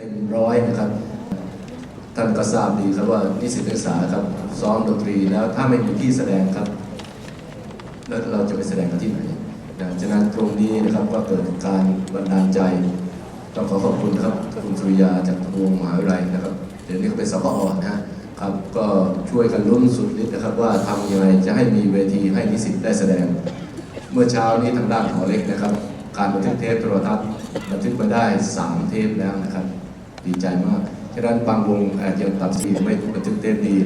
เต็มร้อยนะครับท่านก็ทราบดีครับว่านิสิตนักศึกษาครับซ้อมดนตรีแล้วถ้าไม่มีที่แสดงครับ แล้วเราจะไปแสดงกันที่ไหนนะฉะนั้นตรงนี้นะครับก็เกิดการบันดาลใจต้องขอขอบคุณครับคุณสุริยาจากวงมหาวิทยาลัยนะครับเดี๋ยวนี้ก็เป็นสกอนะฮะครับก็ช่วยกันลุ้นสุดฤทธิ์นะครับ ว่าทำยังไงจะให้มีเวทีให้นิสิตได้แสดง เมื่อเช้านี้ทางด้านหอเล็กนะครับ การบันทึกเทปโทรทัศน์บันทึกมาได้ 3 เทปแล้วนะครับ ดีใจมากฉะนั้นบางวงอาจจะตัดสีไม่บันทึกเทปดี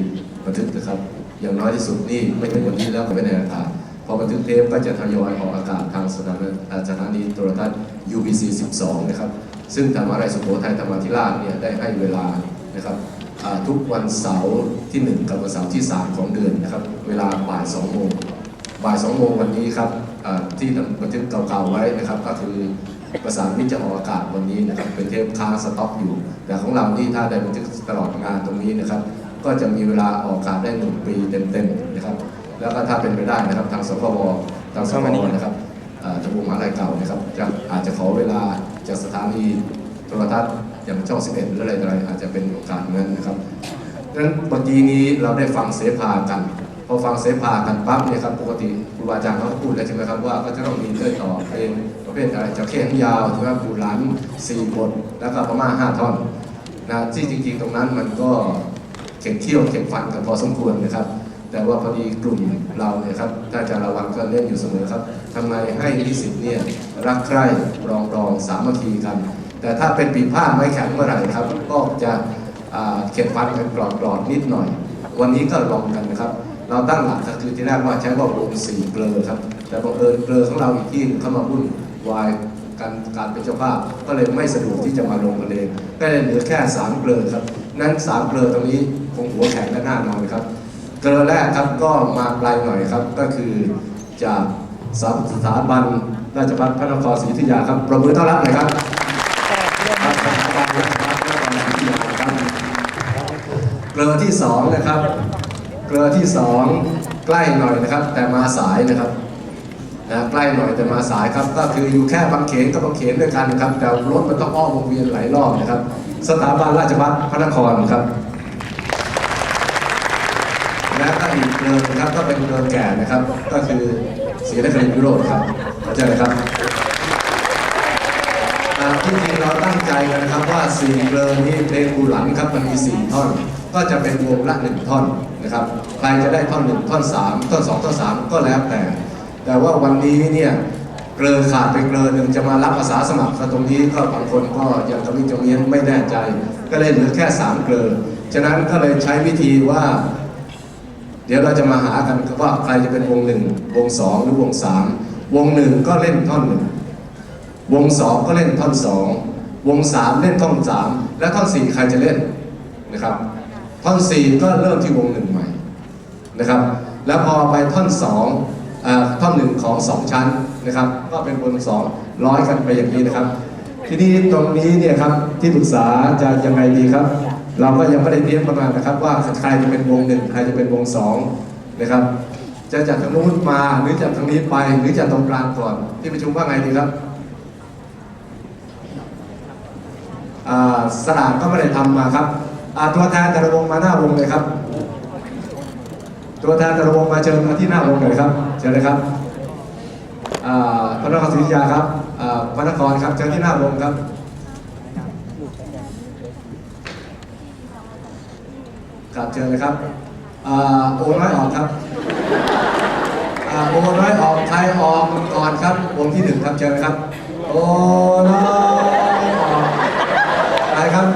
บันทึกนะครับ อย่างน้อยที่สุดนี่ไม่ใช่วันนี้แล้วก็ไม่ในอากาศพอบันทึกเทปก็จะทยอยออกอากาศทางสถานีสถานีโทรทัศน์ UBC 12 นะครับ ซึ่งทางมหาลัยสุโขทัยธรรมาธิราชเนี่ยได้ให้เวลานะครับทุกวันเสาร์ที่ 1 กับวันเสาร์ที่ 3 ของเดือนนะครับ เวลาบ่าย2โมงบ่ายสองโมงวันนี้ครับอ่าที่บันทึกเก่าๆไว้นะครับ ก็คือ ประสานมิตรจะออกอากาศวันนี้นะครับเป็นเทปค้างสต็อกอยู่ แต่ของเรานี่ถ้าได้บันทึกตลอดงานตรงนี้นะครับ ก็จะมีเวลาออกอากาศได้หนึ่งปีเต็มๆนะครับ แล้วก็ถ้าเป็นไปได้นะครับทางสพวทางสพวนะครับอ่าทางวงมหาลัยเก่านะครับจะอาจจะขอเวลาจากสถานีโทรทัศน์อย่างช่อง 11 หรืออะไรต่อะไรอาจจะเป็นโอกาสนั้นนะครับดังนั้นเมื่อกี้นี้เราได้ฟังเสภากัน พอฟังเสภากันปั๊บเนี่ยครับปกติครูบาอาจารย์เขาพูดแล้วใช่ไหมครับว่าก็จะต้องมีเต้นต่อเพลงประ เภทอะไรจะเข้งยาวใช่ไหมปูหลันสี่บท แล้วก็ประมาณห้าท่อนนะที่จริงๆตรงนั้นมันก็เข็งเที่ยวเข็งฟันกันพอสมควรนะครับ แต่ว่าพอดีกลุ่มเราเนี่ยครับถ้าจาระวังก็เล่นอยู่เสมอครับทำไงให้นิสิตเนี่ยรักใคร่รองรองสามัคคีกัน แต่ถ้าเป็นปีพาไม่แข็งเมื่อไหร่ครับ ก็จะเข็ดฟันกันกรอดกรอดนิดหน่อย วันนี้ก็ลองกันนะครับเราตั้งหลักก็คือที่แรกว่าใช้ว่าวงสี่เกลอครับ แต่บังเอิญเกลอของเราอีกที่หนึ่งเข้ามาวุ่น วายกันการเป็นเจ้าภาพก็เลยไม่สะดวกที่จะมาลงกันเองก็เลยเหลือแค่สามเกลอครับ นั้นสามเกลอตรงนี้คงหัวแข็งและหน้านอนครับ เกลอแรกครับก็มาไกลหน่อยครับ ก็คือจากสถาบันราชภัฏพระนครศรีอยุธยาครับ ประมือต้อนรับหน่อยครับครับสถาบันราชภัฏพระครศรีอยุธยาครับเกลือที่สองนะครับ เกลือที่สองใกล้หน่อยนะครับ แต่มาสายนะครับ นะใกล้หน่อยแต่มาสายครับก็คืออยู่แค่บางเขนกับบางเขนด้วยกันนะครับ แต่รถมันต้องอ้อมวงเวียนหลายรอบนะครับ สถาบันราชภัฏพระนครครับและก็อีกเกลือนะครับก็เป็นเกลือแก่นะครับ ก็คือศรีนครินทร์ยุโรปครับเข้าใจไหมครับที่จริงเราตั้งใจกันนะครับว่าสี่เกลอนี้เพลงบูหลันครับมันมีสี่ท่อน ก็จะเป็นวงละหนึ่งท่อนนะครับใครจะได้ท่อนหนึ่งท่อนสามท่อนสองท่อนสามก็แล้วแต่ แต่ว่าวันนี้เนี่ยเกลือขาดไปเกลือหนึ่งจะมารับอาสาสมัครตรงนี้ก็บางคนก็ยังกระมิดกระเมียนไม่แน่ใจ ก็เลยเหลือแค่สามเกลือฉะนั้นก็เลยใช้วิธีว่า เดี๋ยวเราจะมาหากันว่าใครจะเป็นวงหนึ่งวงสองหรือวงสามวงหนึ่งก็เล่นท่อนหนึ่งวงสองก็เล่นท่อนสองวงสามเล่นท่อนสามและท่อนสี่ใครจะเล่นนะครับ ท่อนสี่ก็เริ่มที่วงหนึ่งใหม่นะครับ แล้วพอไปท่อนสอง ท่อนหนึ่งของสองชั้นนะครับ ก็เป็นวงสองร้อยกันไปอย่างนี้นะครับ ทีนี้ตรงนี้เนี่ยครับที่ปรึกษาจะยังไงดีครับ เราก็ยังไม่ได้เตรียมประมาณนะครับว่าใครจะเป็นวงหนึ่งใครจะเป็นวงสองนะครับ จะจากทางนู้นมาหรือจากทางนี้ไปหรือจากตรงกลางก่อน ที่ประชุมว่าไงดีครับอ่าสลากก็ไม่ได้ทำมาครับอ่าตัวแทนแต่ละวงมาหน้าวงเลยครับ ตัวแทนแต่ละวงมาเชิญมาที่หน้าวงเลยครับ เชิญเลยครับพระนครศรีอยุธยาครับพระนครครับ เชิญที่หน้าวงครับครับเชิญเลยครับโอนน้อยออกครับโอนน้อยออกใครออกก่อนครับ วงที่หนึ่งครับเชิญครับ โอนน้อยออกอะไรครับ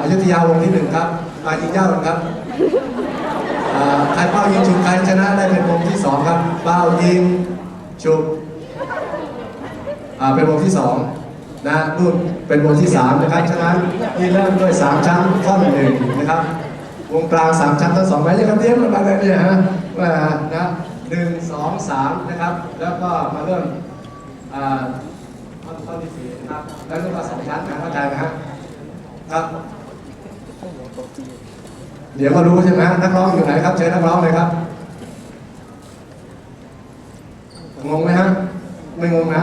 อายุธยาวงที่หนึ่งครับมายิงเจ้าหนึ่งครับ ใครเป้ายิงฉุบใครชนะได้เป็นวงที่สองครับ เป้ายิงฉุบอ่าเป็นวงที่สองนะนู่นเป็นวงที่สามนะครับฉะนั้นนี่เริ่มด้วยสามชั้นข้อหนึ่งนะครับ วงกลางสามชั้นทั้งสองไม้เลยครับเตรียมกันมาเลยเนี่ยฮะว่านะหนึ่งสองสามนะครับ แล้วก็มาเริ่มอ่าข้อข้อที่สี่นะครับ แล้วก็สองชั้นนะเข้าใจไหมครับครับ เดี๋ยวก็รู้ใช่ไหมนักร้องอยู่ไหนครับเชิญนักร้องเลยครับงงไหมฮะไม่งงนะ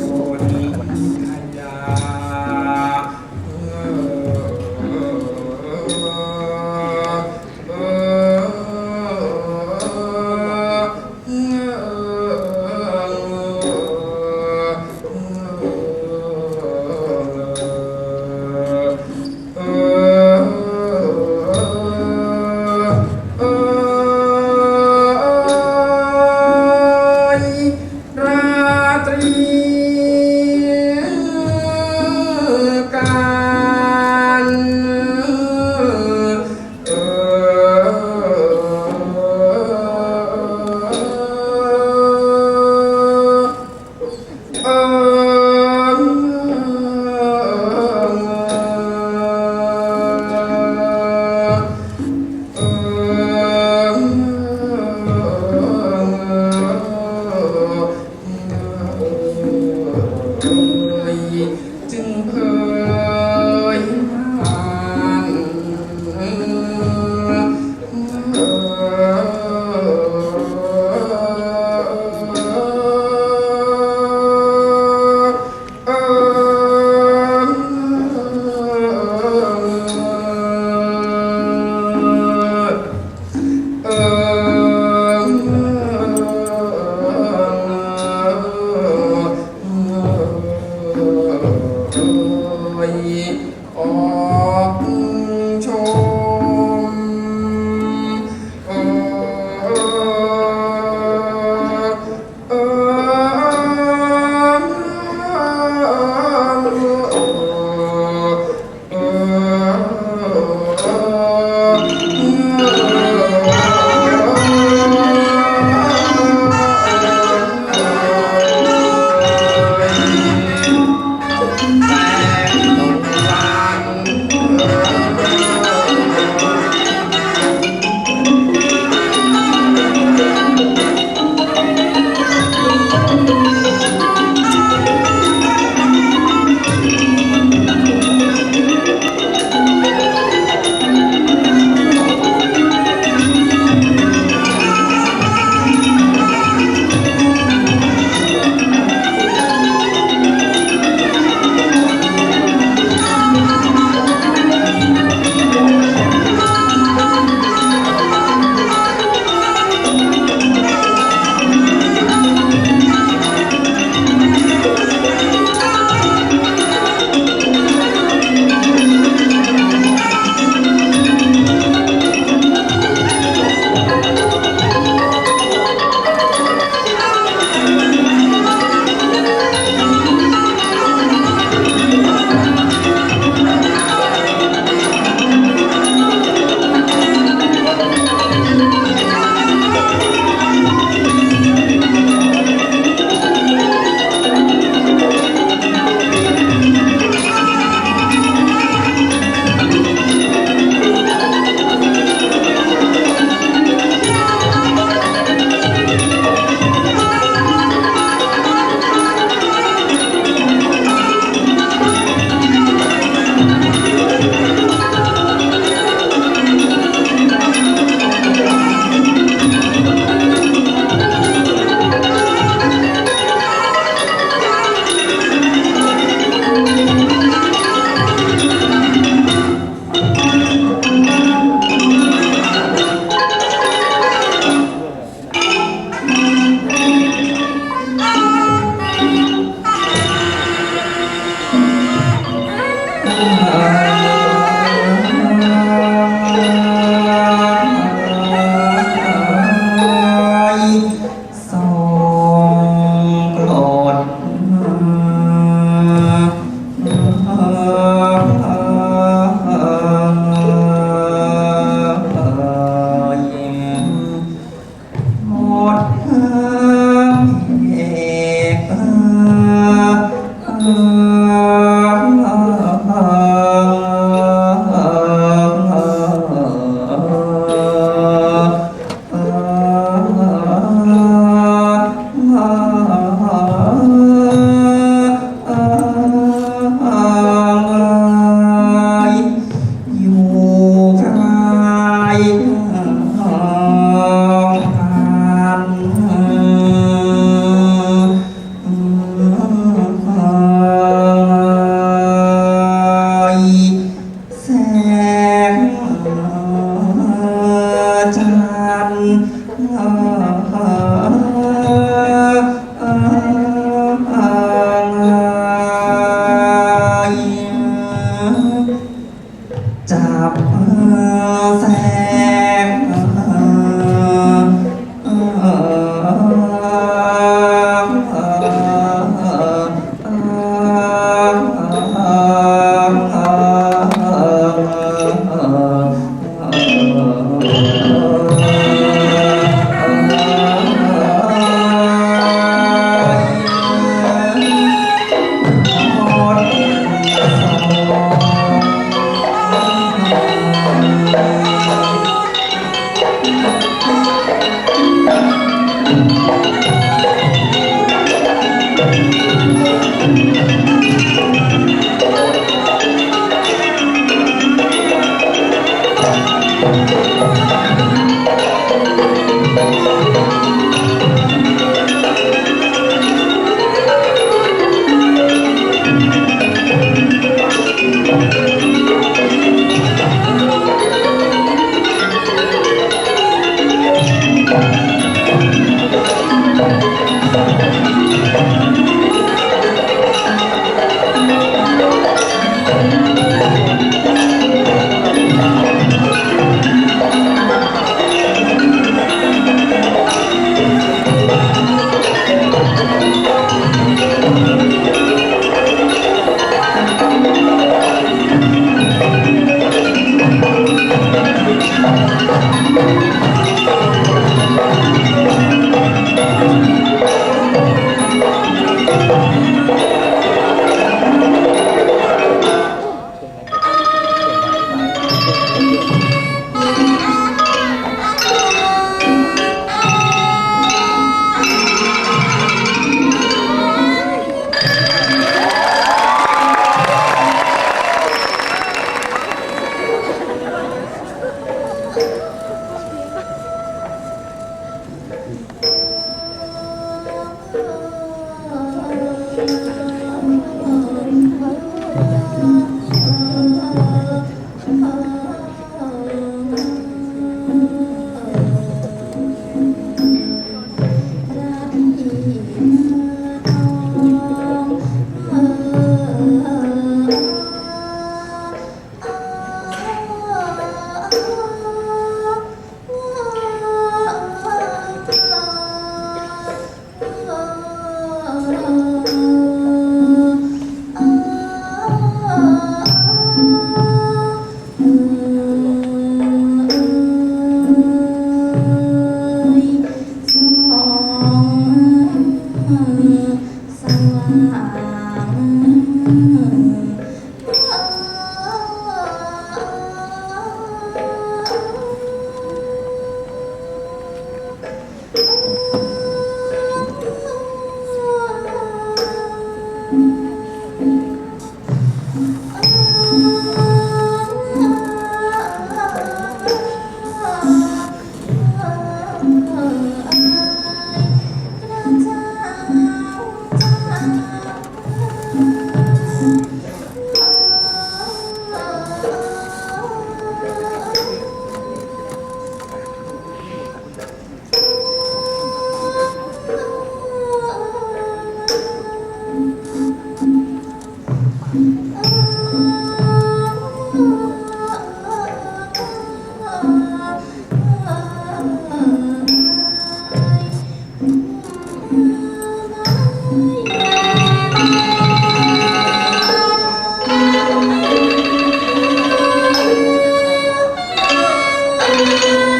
you.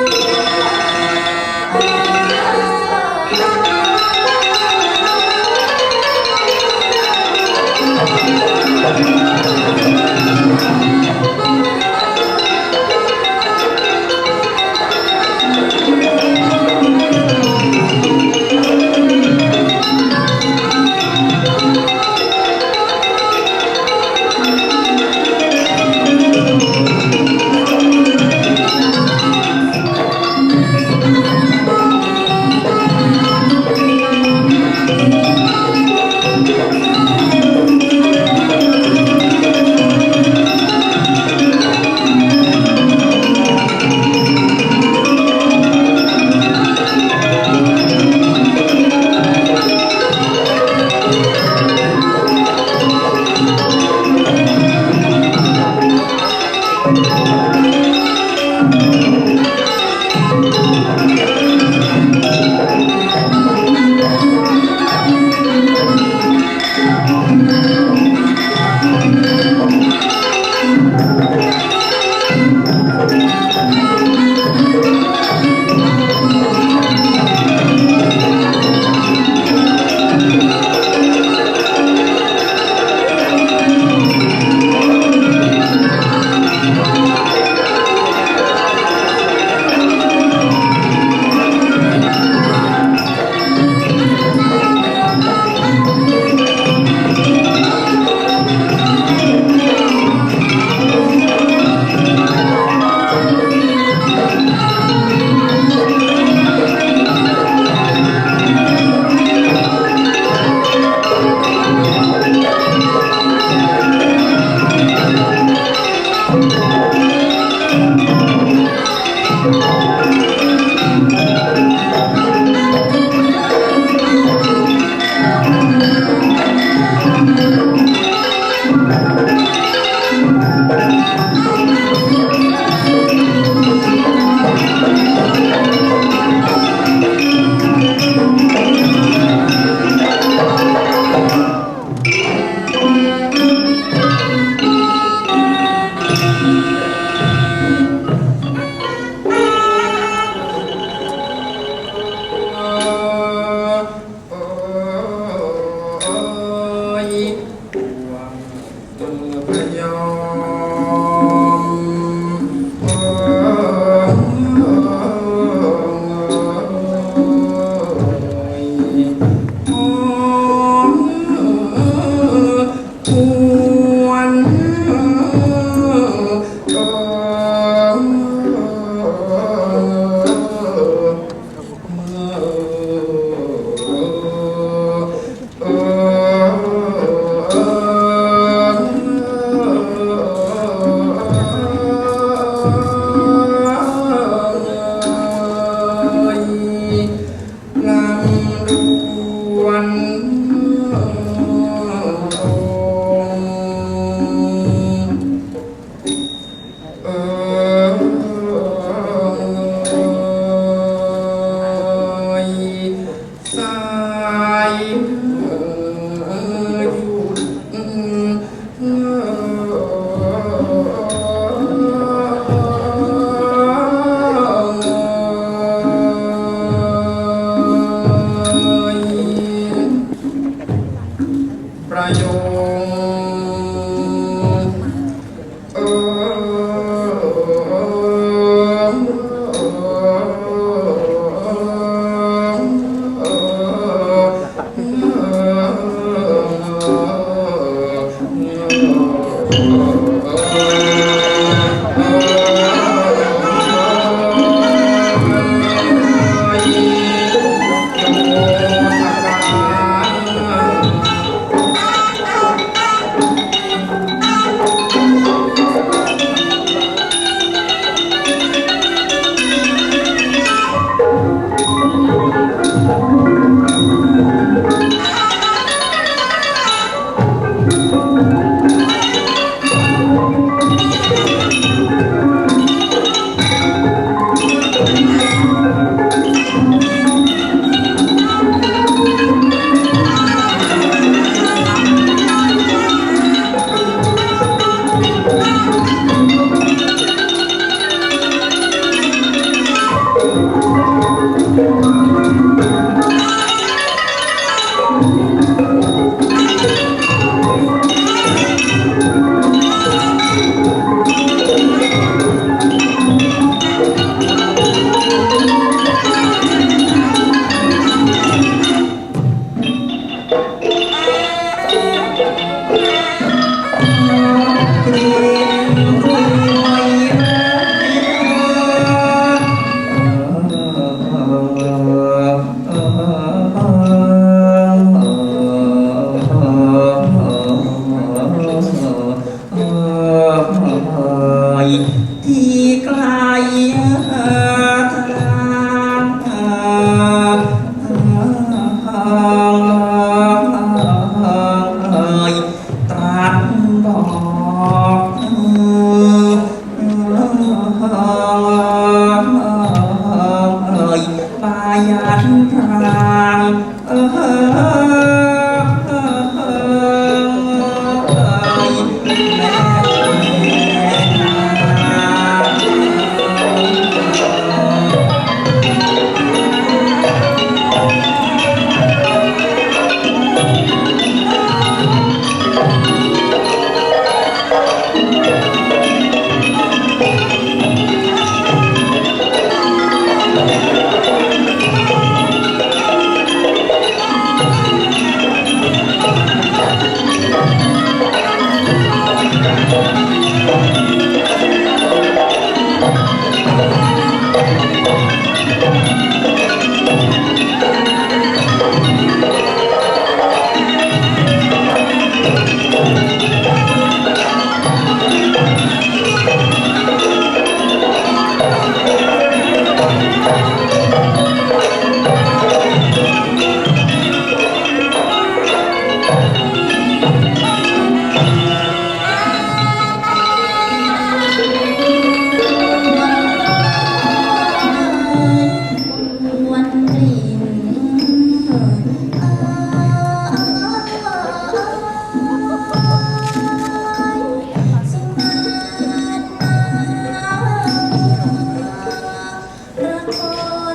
ค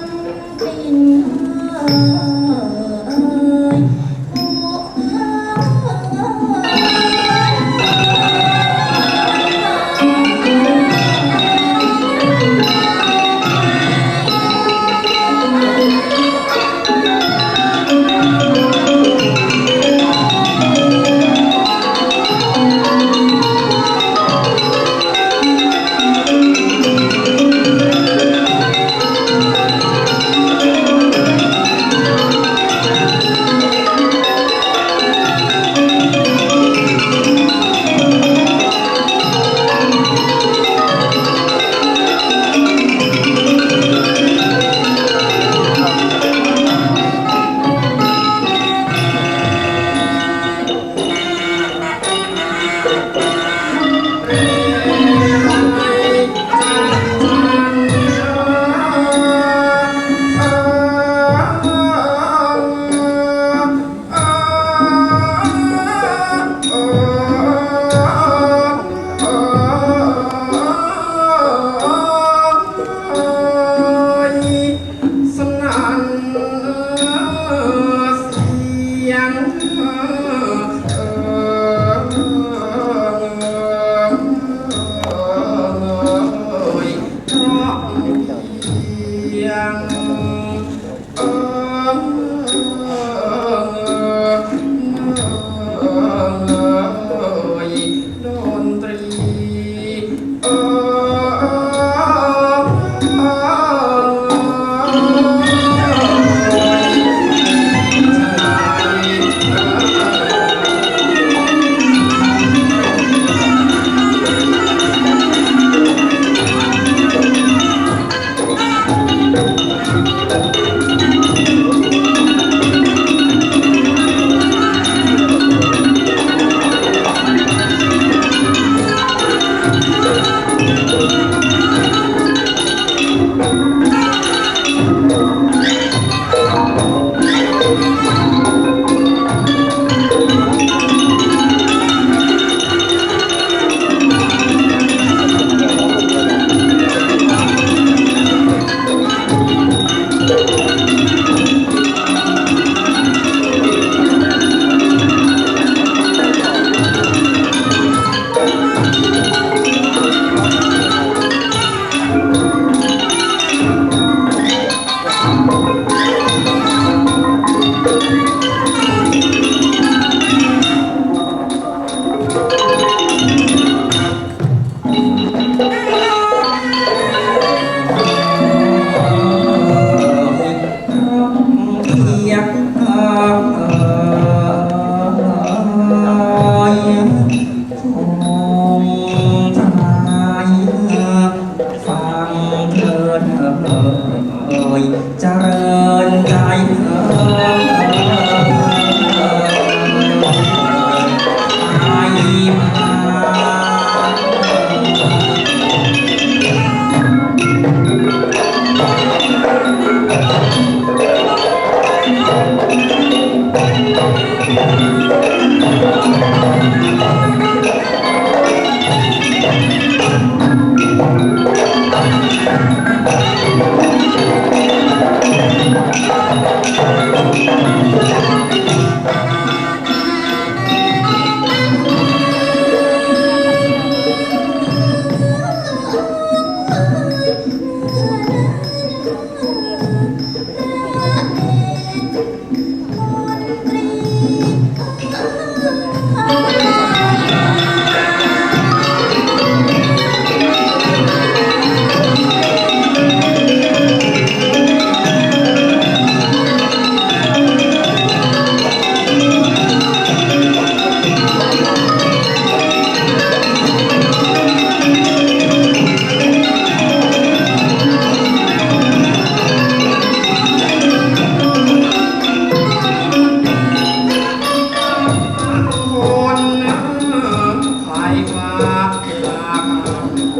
นสิ้นเา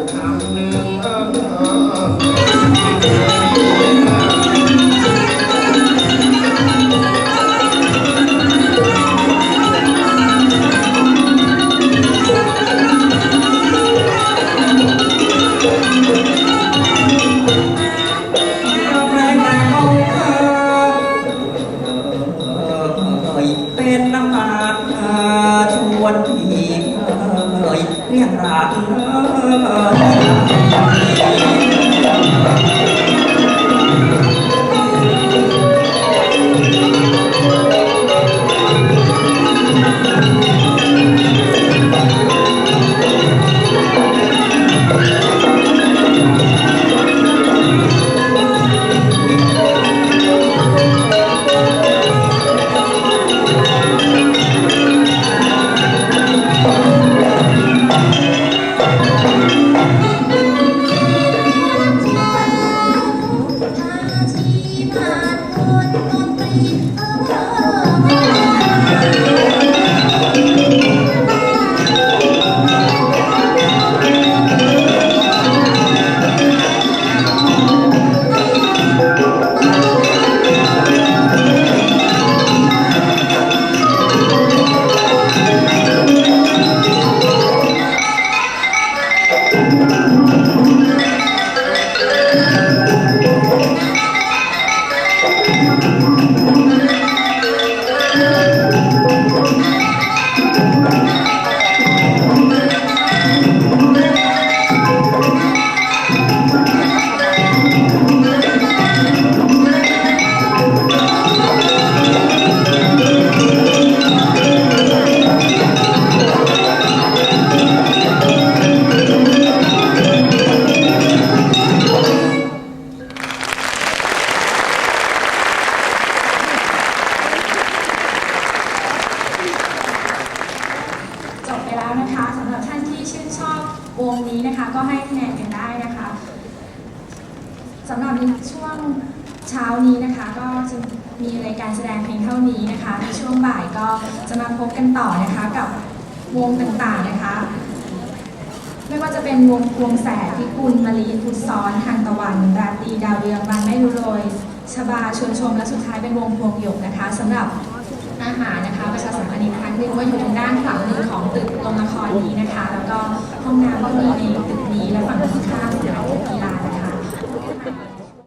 time.